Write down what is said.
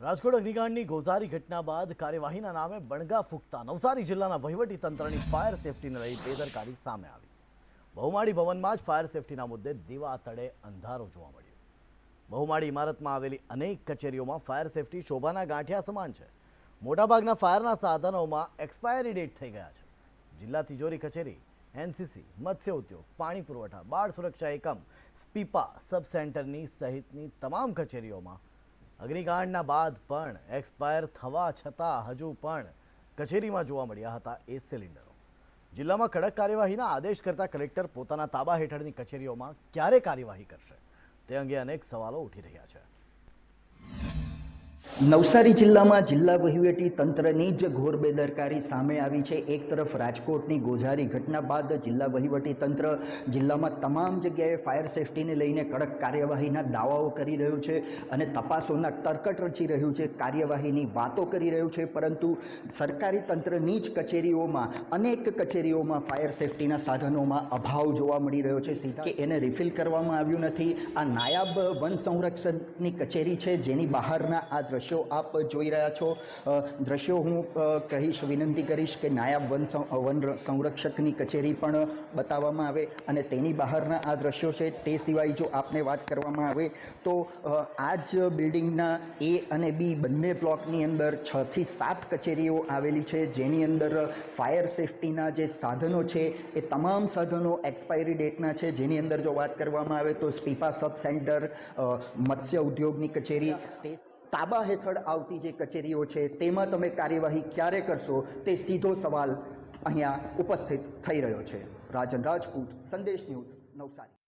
રાજકોટ અગ્નિકાંડની ગોઝારી ઘટના બાદ કાર્યવાહીના નામે બણગા ફૂંકતા નવસારી જિલ્લાના વહીવટી તંત્રની ફાયર સેફટીને લઈ બેદરકારી સામે આવી. બહુમાળી ભવનમાં જ ફાયર સેફટીના મુદ્દે દીવા તળે અંધારો જોવા મળ્યો. બહુમાળી ઇમારતમાં આવેલી અનેક કચેરીઓમાં ફાયર સેફટી શોભાના ગાંઠિયા સમાન છે. મોટાભાગના ફાયરના સાધનોમાં એક્સપાયરી ડેટ થઈ ગયા છે. જિલ્લા તિજોરી કચેરી, એનસીસી, મત્સ્ય ઉદ્યોગ, પાણી પુરવઠા, બાળ સુરક્ષા એકમ, સ્પીપા સબ સેન્ટરની સહિતની તમામ કચેરીઓમાં અગ્નિકાંડના બાદ પણ એક્સપાયર થવા છતાં હજુ પણ કચેરીમાં જોવા મળ્યા હતા એ સિલિન્ડરો. જિલ્લામાં કડક કાર્યવાહીના આદેશ કરતા કલેક્ટર પોતાના તાબા હેઠળની કચેરીઓમાં ક્યારે કાર્યવાહી કરશે? તે અંગે અનેક સવાલો ઉઠી રહ્યા છે. નવસારી જિલ્લામાં જિલ્લા વહીવટી તંત્રની જ ઘોર બેદરકારી સામે આવી છે. એક તરફ રાજકોટની ગોઝારી ઘટના બાદ જિલ્લા વહીવટી તંત્ર જિલ્લામાં તમામ જગ્યાએ ફાયર સેફટીને લઈને કડક કાર્યવાહીના દાવાઓ કરી રહ્યું છે અને તપાસોના તરકટ રચી રહ્યું છે, કાર્યવાહીની વાતો કરી રહ્યું છે. પરંતુ સરકારી તંત્રની જ કચેરીઓમાં, અનેક કચેરીઓમાં ફાયર સેફટીના સાધનોમાં અભાવ જોવા મળી રહ્યો છે. સીધા કે એને રિફિલ કરવામાં આવ્યું નથી. આ નાયબ વન સંરક્ષણની કચેરી છે, જેની બહારના આ દ્રશ્યો આપ જોઈ રહ્યા છો. દ્રશ્યો હું કહીશ, વિનંતી કરીશ કે નાયબ વન વન સંરક્ષકની કચેરી પણ બતાવવામાં આવે અને તેની બહારના આ દ્રશ્યો છે તે સિવાય જો આપને વાત કરવામાં આવે તો આ જ બિલ્ડિંગના એ અને બી બંને બ્લોકની અંદર છથી સાત કચેરીઓ આવેલી છે. જેની અંદર ફાયર સેફટીના જે સાધનો છે એ તમામ સાધનો એક્સપાયરી ડેટના છે. જેની અંદર જો વાત કરવામાં આવે તો સ્પીપા સબ સેન્ટર મત્સ્ય ઉદ્યોગની કચેરી. તે તાબા હેઠળ આવતી જે કચેરીઓ છે, તેમાં તમે કાર્યવાહી ક્યારે કરશો તે સીધો સવાલ અહીંયા ઉપસ્થિત થઈ રહ્યો છે. રાજન રાજપૂત, સંદેશ ન્યૂઝ નવસારી.